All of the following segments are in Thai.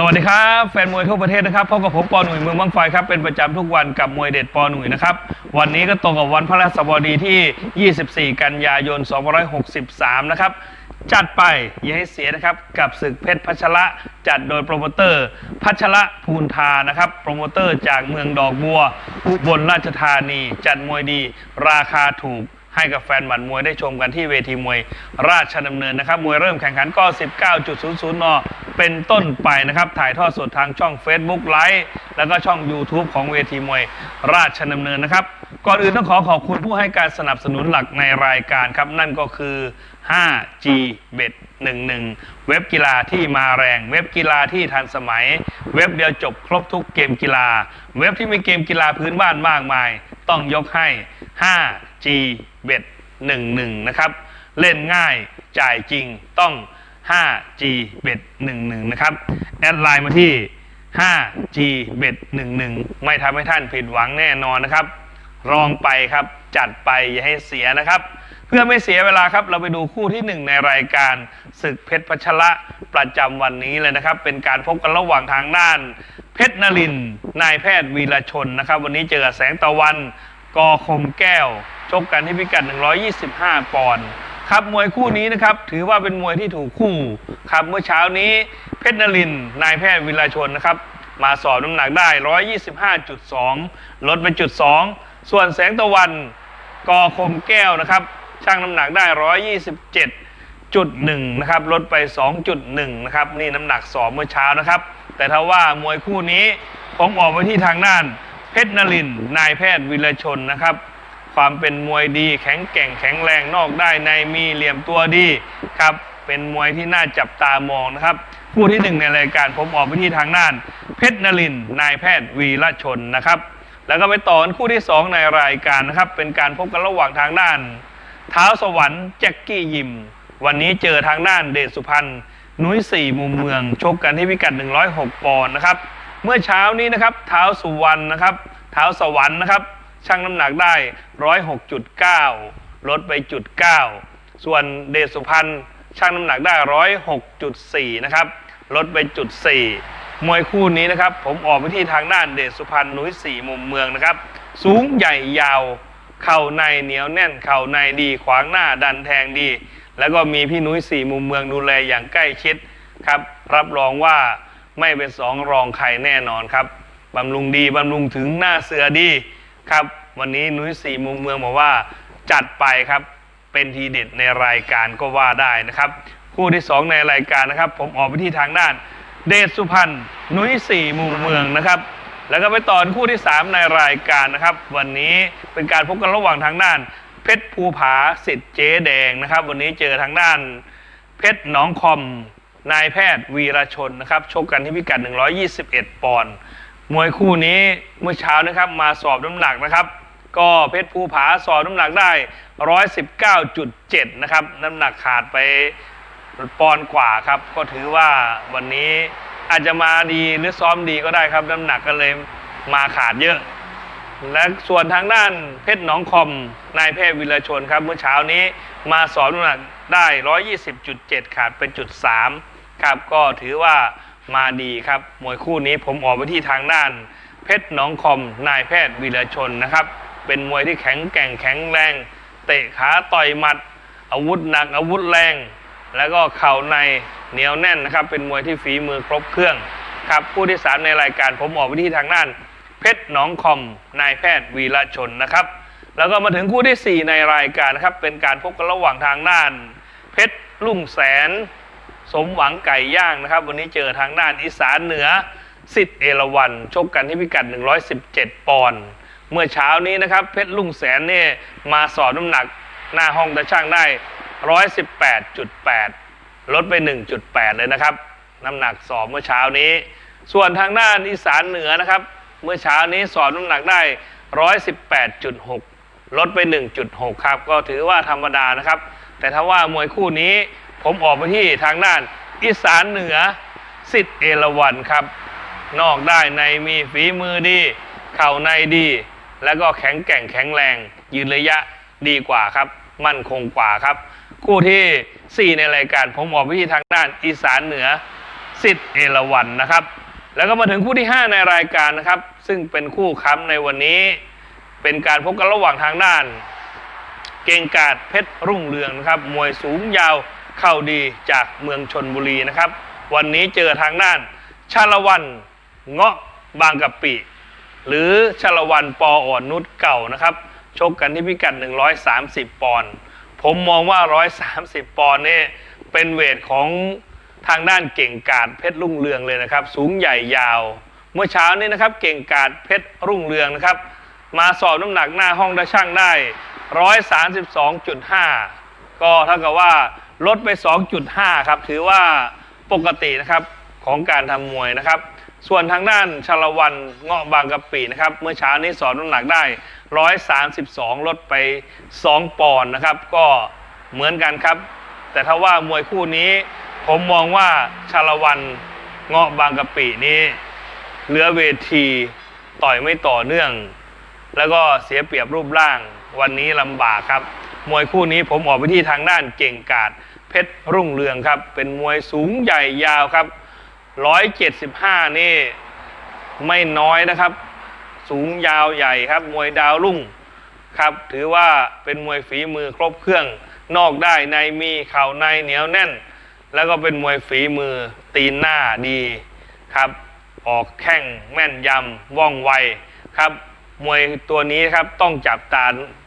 สวัสดีครับแฟนมวยทั่วประเทศนะครับพบกับผมปอหนุ่ยเมืองบางไฟครับเป็นประจำทุกวันกับมวยเด็ดปอหนุ่ยนะครับวันนี้ก็ตรงกับวันพระราชบดีที่ 24 กันยายน 2563 นะครับจัดไปอย่าให้เสียนะครับกับศึกเพชรพัชระจัดโดยโปรโมเตอร์ พัชระภูนทานะครับโปรโมเตอร์จากเมืองดอกบัวอุบลราชธานี จัดมวยดีราคาถูกให้กับแฟนหมัดมวยได้ชมกันที่เวทีมวยราชดำเนินนะครับมวยเริ่มแข่งขันก็ 19.00 น เป็นต้นไปนะครับ ถ่ายทอดสดทางช่อง Facebook ไลฟ์แล้วก็ช่อง YouTube ของเวทีมวยราชดำเนินนะครับ ก่อนอื่นต้องขอขอบคุณผู้ให้การสนับสนุนหลักในรายการครับ นั่นก็คือ 5G Bet 11 เว็บกีฬาที่มาแรง เว็บกีฬาที่ทันสมัย เว็บเดียวจบครบทุกเกมกีฬา เว็บที่มีเกมกีฬาพื้นบ้านมากมาย ต้องยกให้ 5G Bet 11 นะครับ เล่นง่ายจ่ายจริงต้อง 5G Bet 11 นะครับ แอดไลน์มาที่ 5G Bet 11 ไม่ทำให้ท่านผิดหวังแน่นอนนะครับลองไปครับจัดไปอย่าให้เสียนะครับ เพื่อไม่เสียเวลาครับ เราไปดูคู่ที่หนึ่งในรายการศึกเพชรพัชระประจำวันนี้เลยนะครับ เป็นการพบกันระหว่างทางด้าน เพชรนรินทร์นายแพทย์วีรชนนะครับ วันนี้เจอแสงตะวันกอคมแก้ว ชกกันที่พิกัด 125 ปอนด์ ครับมวยคู่นี้นะครับถือว่าเป็นมวยที่ถูกคู่ครับเมื่อเช้านี้เพชรนรินทร์นายแพทย์วีรชนนะครับ มาสอบน้ำหนักได้ 125.2 ลดไปจุด 2 ส่วนแสงตะวันกอคมแก้วนะครับช่างน้ำหนักได้ 127.1 นะครับลดไป 2.1 นะครับนี่น้ำหนักสอบเมื่อเช้านะครับ แต่ถ้าว่ามวยคู่นี้ผมออกไปที่ทางด้านเพชรนรินทร์นายแพทย์วิรชนนะครับ ความเป็นมวยดี แข็งแกร่งแข็งแรงนอกได้ในมีเหลี่ยมตัวดีครับเป็นมวยที่น่าจับตามองนะครับคู่ที่หนึ่งในรายการผมออกไปที่ทางด้าน เพชรนรินนายแพทย์วีระชนนะครับ แล้วก็ไปต่อคู่ที่สองในรายการนะครับเป็นการพบกันระหว่างทางด้านเท้าสวรรค์แจ็คกี้ยิม วันนี้เจอทางด้านเดชสุพรรณนุ้ยสี่มุมเมืองชกกันที่พิกัด 106 ปอนด์นะครับ เมื่อเช้านี้นะครับเท้าสุวรรณนะครับเท้าสวรรค์นะครับ ชั่งน้ำหนักได้ 106.9 ลดไปจุด9ส่วนเดชสุพรรณชั่งน้ำหนักได้ 106.4 นะครับ ลดไปจุด4มวยคู่นี้นะครับ ผมออกไปที่ทางด้านเดชสุพรรณนุ้ยสี่มุมเมืองนะครับ สูงใหญ่ยาว เข่าในเหนียวแน่น เข่าในดี ขวางหน้าดันแทงดี แล้วก็มีพี่นุ้ยสี่มุมเมืองดูแลอย่างใกล้ชิดครับ รับรองว่าไม่เป็นสองรองใครแน่นอนครับบำรุงดีบำรุงถึงหน้าเสือดี ครับ วันนี้นุ้ยสี่มุมเมืองบอกว่าจัดไปครับเป็นทีเด็ดในรายการก็ว่าได้นะครับคู่ที่สองในรายการนะครับ ผมออกไปที่ทางด้าน เดชสุพรรณนุ้ยสี่มุมเมืองนะครับ แล้วก็ไปต่อคู่ที่ 3 ในรายการนะครับ วันนี้เป็นการพบกันระหว่างทางด้าน เพชรภูผาสิทธิ์เจ๊แดงนะครับ วันนี้เจอทางด้าน เพชรหนองคอมนายแพทย์วีรชนนะครับชกกันที่พิกัด 121 ปอนด์ มวยคู่นี้เมื่อเช้านะครับมาสอบน้ำหนักนะครับ ก็เพชรภูผาสอบน้ำหนักได้ 119.7 นะครับ น้ำหนักขาดไปปอนกว่าครับ ก็ถือว่าวันนี้อาจจะมาดีหรือซ้อมดีก็ได้ครับ น้ำหนักก็เลยมาขาดเยอะ และส่วนทางด้านเพชรหนองคอมนายแพทย์วิรชนครับ เมื่อเช้านี้มาสอนน้ำหนักได้ 120.7 ขาดเป็นจุด3ครับก็ถือว่า มาดีครับมวยคู่นี้ผมออกไปที่ทางด้าน เพชรหนองคอมนายแพทย์วิรชนนะครับ เป็นมวยที่แข็งแกร่งแข็งแรง เตะขาต่อยหมัด อาวุธหนักอาวุธแรง แล้วก็เข่าในเหนียวแน่นนะครับ เป็นมวยที่ฝีมือครบเครื่องครับคู่ที่สามในรายการผมออกไปที่ทางด้าน เพชรหนองคอมนายแพทย์วีระชนนะครับ แล้วก็มาถึงคู่ที่ 4 ในรายการนะครับเป็นการพบกันระหว่างทางด้าน เพชรลุ่งแสน สมหวังไก่ย่างนะครับ วันนี้เจอทางด้านอีสานเหนือสิทธิ์เอราวันชกกันที่พิกัด 117 ปอนด์เมื่อเช้านี้นะครับ เพชรลุงแสนเนี่ยมาสอบน้ำหนักหน้าห้องตะช่างได้ 118.8 ลดไป 1.8 เลยนะครับ น้ำหนักสอบเมื่อเช้านี้ ส่วนทางด้านอีสานเหนือนะครับ เมื่อเช้านี้สอบน้ำหนักได้ 118.6 ลดไป 1.6 ครับ ก็ถือว่าธรรมดานะครับ แต่ถ้าว่ามวยคู่นี้ ผมออกไปที่ทางด้านอีสานเหนือสิทธิ์เอราวันครับ นอกได้ในมีฝีมือดี เข่าในดี แล้วก็แข็งแกร่งแข็งแรง ยืนระยะดีกว่าครับ มั่นคงกว่าครับ คู่ที่ 4 ในรายการผมออกไปที่ทางด้านอีสานเหนือสิทธิ์เอราวันนะครับ แล้วก็มาถึงคู่ที่ 5 ในรายการนะครับ ซึ่งเป็นคู่ค้ำในวันนี้ เป็นการพบกันระหว่างทางด้าน เก่งกาดเพชรรุ่งเรืองนะครับมวยสูงยาว เข่าดีจากเมืองชนบุรีนะครับ วันนี้เจอทางด้าน ชาละวันเงาะบางกะปิ หรือชาละวันปออ่อนนุชเก่านะครับ ชกกันที่พิกัด 130 ปอนด์ผมมองว่า 130 ปอนด์นี่เป็นเวทของทางด้านเก่งกาดเพชรรุ่งเรืองเลยนะครับ สูงใหญ่ยาว เมื่อเช้านี้นะครับ เก่งกาดเพชรรุ่งเรืองนะครับ มาสอบน้ำหนักหน้าห้องได้ช่างได้ 132.5 ก็เท่ากับว่า ลดไป 2.5 ครับ ถือว่าปกตินะครับของการทำมวยนะครับ ส่วนทางด้านชาละวันเงาะบางกะปินะครับ เมื่อเช้านี้สอบน้ำหนักได้ 132 ลดไป 2 ปอนด์นะครับ ก็เหมือนกันครับ แต่ถ้าว่ามวยคู่นี้ผมมองว่าชาละวันเงาะบางกะปินี้เหลือเวทีต่อยไม่ต่อเนื่อง แล้วก็เสียเปรียบรูปร่างวันนี้ลำบากครับ มวยคู่นี้ผมออกไปที่ทางด้านเก่งกาด เพชรรุ่งเรืองครับ เป็นมวยสูงใหญ่ยาวครับ 175 นี่ไม่น้อยนะครับ สูงยาวใหญ่ครับ มวยดาวรุ่งครับ ถือว่าเป็นมวยฝีมือครบเครื่อง นอกได้ในมีเข่าในเหนียวแน่น แล้วก็เป็นมวยฝีมือตีนหน้าดีครับ ออกแข้งแม่นยำว่องไวครับ มวยตัวนี้ครับต้องจับตา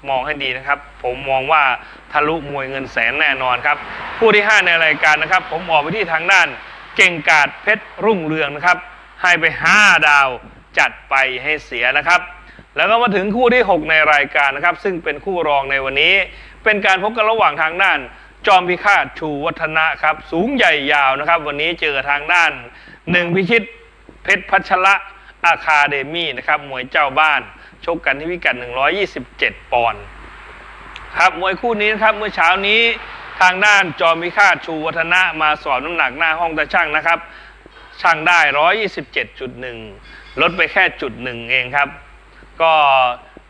มองให้ดีนะครับ ผมมองว่าทะลุมวยเงินแสนแน่นอนครับคู่ที่ 5 ในรายการนะครับ ผมออกไปที่ทางด้าน เก่งกาดเพชรรุ่งเรืองนะครับ ให้ไป 5 ดาวจัดไปให้เสียนะครับ แล้วก็มาถึงคู่ที่ 6 ในรายการนะครับ ซึ่งเป็นคู่รองในวันนี้ เป็นการพบกันระหว่างทางด้าน จอมพิฆาตชูวัฒนะครับ สูงใหญ่ยาวนะครับ วันนี้เจอทางด้านหนึ่งพิชิตเพชรพัชระอาคาเดมี่นะครับมวยเจ้าบ้าน ชกกันที่พิกัด 127 ปอนด์ครับมวยคู่นี้นะครับเมื่อเช้านี้ทางด้านจอมพิฆาตชูวัฒนะมาสอบน้ำหนักหน้าห้องตาช่างนะครับ ช่างได้ 127.1 ลดไปแค่จุดหนึ่งเองครับ ก็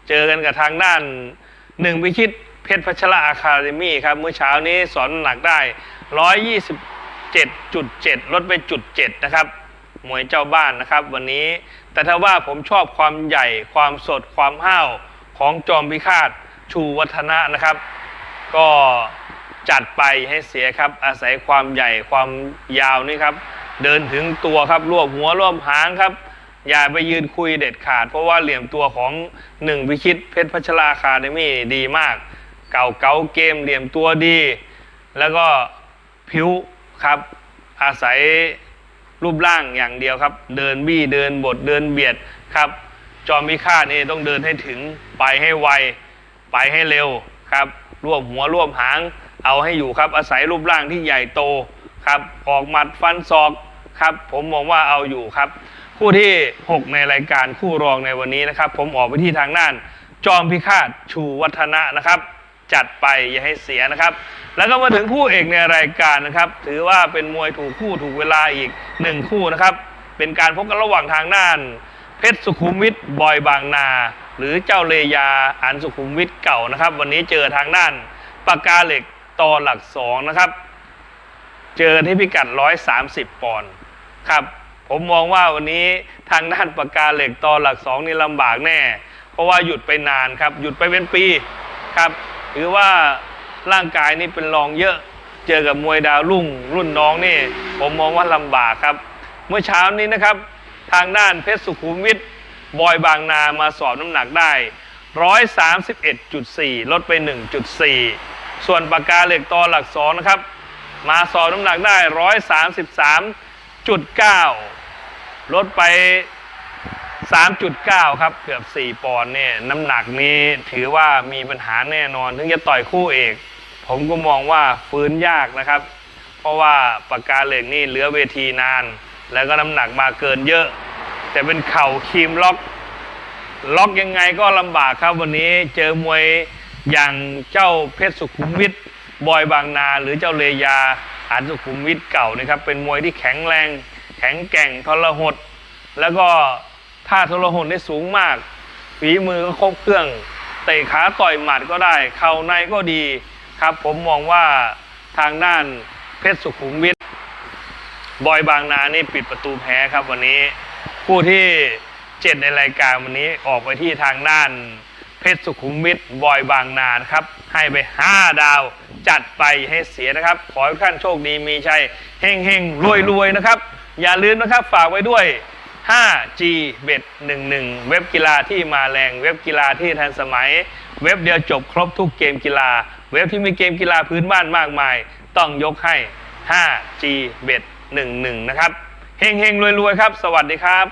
เจอกันกับทางด้านหนึ่งพิชิตเพชรพัชระอาคาเดมี่ครับเมื่อเช้านี้สอนน้ำหนักได้ 127.7 ลดไปจุด7นะครับมวยเจ้าบ้านนะครับ วันนี้ แต่ถ้าว่าผมชอบความใหญ่ความสดความห้าวของจอมพิฆาตชูวัฒนะนะครับ ก็จัดไปให้เสียครับ อาศัยความใหญ่ความยาวนี่ครับ เดินถึงตัวครับรวบหัวรวบหางครับ อย่าไปยืนคุยเด็ดขาด เพราะว่าเหลี่ยมตัวของหนึ่งพิชิตเพชรพัชราคาเดมี่ดีมาก เก่าเก่าเกมเหลี่ยมตัวดี แล้วก็ผิวครับ อาศัย รูปร่างอย่างเดียวครับ เดินบี้เดินบดเดินเบียดครับ จอมพิฆาตนี่ต้องเดินให้ถึงไปให้ไวไปให้เร็วครับรวบหัวรวบหาง เอาให้อยู่ครับอาศัยรูปร่างที่ใหญ่โตครับออกหมัดฟันศอกครับผมมองว่าเอาอยู่ครับ คู่ที่ 6 ในรายการคู่รองในวันนี้นะครับ ผมออกไปที่ทางด้าน จอมพิฆาตชูวัฒนะนะครับ จัดไปอย่าให้เสียนะครับ แล้วก็มาถึงคู่เอกในรายการนะครับ ถือว่าเป็นมวยถูกคู่ถูกเวลาอีกหนึ่งคู่นะครับ เป็นการพบกันระหว่างทางด้าน เพชรสุขุมวิทบอยบางนา หรือเจ้าเลยาอันสุขุมวิทเก่านะครับ วันนี้เจอทางด้านปากกาเหล็กต่อหลักสองนะครับ เจอที่พิกัด 130 ปอนด์ครับผมมองว่าวันนี้ทางด้านปากกาเหล็กต่อหลักสองนี่ลำบากแน่ เพราะว่าหยุดไปนานครับ หยุดไปเป็นปีครับ ถือว่าร่างกายนี่เป็นรองเยอะ เจอกับมวยดาวรุ่ง รุ่นน้องนี่ ผมมองว่าลำบากครับ เมื่อเช้านี้นะครับ ทางด้านเพชรสุขุมวิทบอยบางนามาสอบน้ำหนักได้ 131.4 ลดไป 1.4 ส่วนปากกาเหล็กต่อหลักสองนะครับ มาสอบน้ำหนักได้ 133.9 ลดไป 3.9 ครับ เกือบ 4 ปอนด์เนี่ยน้ำหนักนี้ถือว่ามีปัญหาแน่นอน ถึงจะต่อยคู่เอก ผมก็มองว่าฟื้นยากนะครับ เพราะว่าปากกาเหล็กนี่เหลือเวทีนาน แล้วก็น้ำหนักมาเกินเยอะ แต่เป็นเข่าคีมล็อก ล็อกยังไงก็ลำบากครับวันนี้เจอมวยอย่างเจ้าเพชรสุขุมวิทบอยบางนา หรือเจ้าเลยาอันสุขุมวิทเก่านะครับ เป็นมวยที่แข็งแรง แข็งแกร่งทรหด แล้วก็ ท่าทรหดได้สูงมาก ฝีมือก็ครบเครื่อง เตะขาต่อยหมัดก็ได้ เข่าในก็ดีครับ ผมมองว่าทางด้านเพชรสุขุมวิทบอยบางนานี่ปิดประตูแพ้ครับวันนี้คู่ที่7ในรายการวันนี้ออกไปที่ทางด้านเพชรสุขุมวิทบอยบางนานะครับ ให้ไป 5 ดาวจัดไปให้เสียนะครับ ขอให้ทุกท่านโชคดีมีชัยเฮงเฮงรวยรวยนะครับ อย่าลืมนะครับฝากไว้ด้วย 5G เบ็ด11 เว็บกีฬาที่มาแรง เว็บกีฬาที่ทันสมัย เว็บเดียวจบครบทุกเกมกีฬา เว็บที่มีเกมกีฬาพื้นบ้านมากมาย ต้องยกให้ 5G เบ็ด11 นะครับ เฮงเฮงรวยรวยๆครับ สวัสดีครับ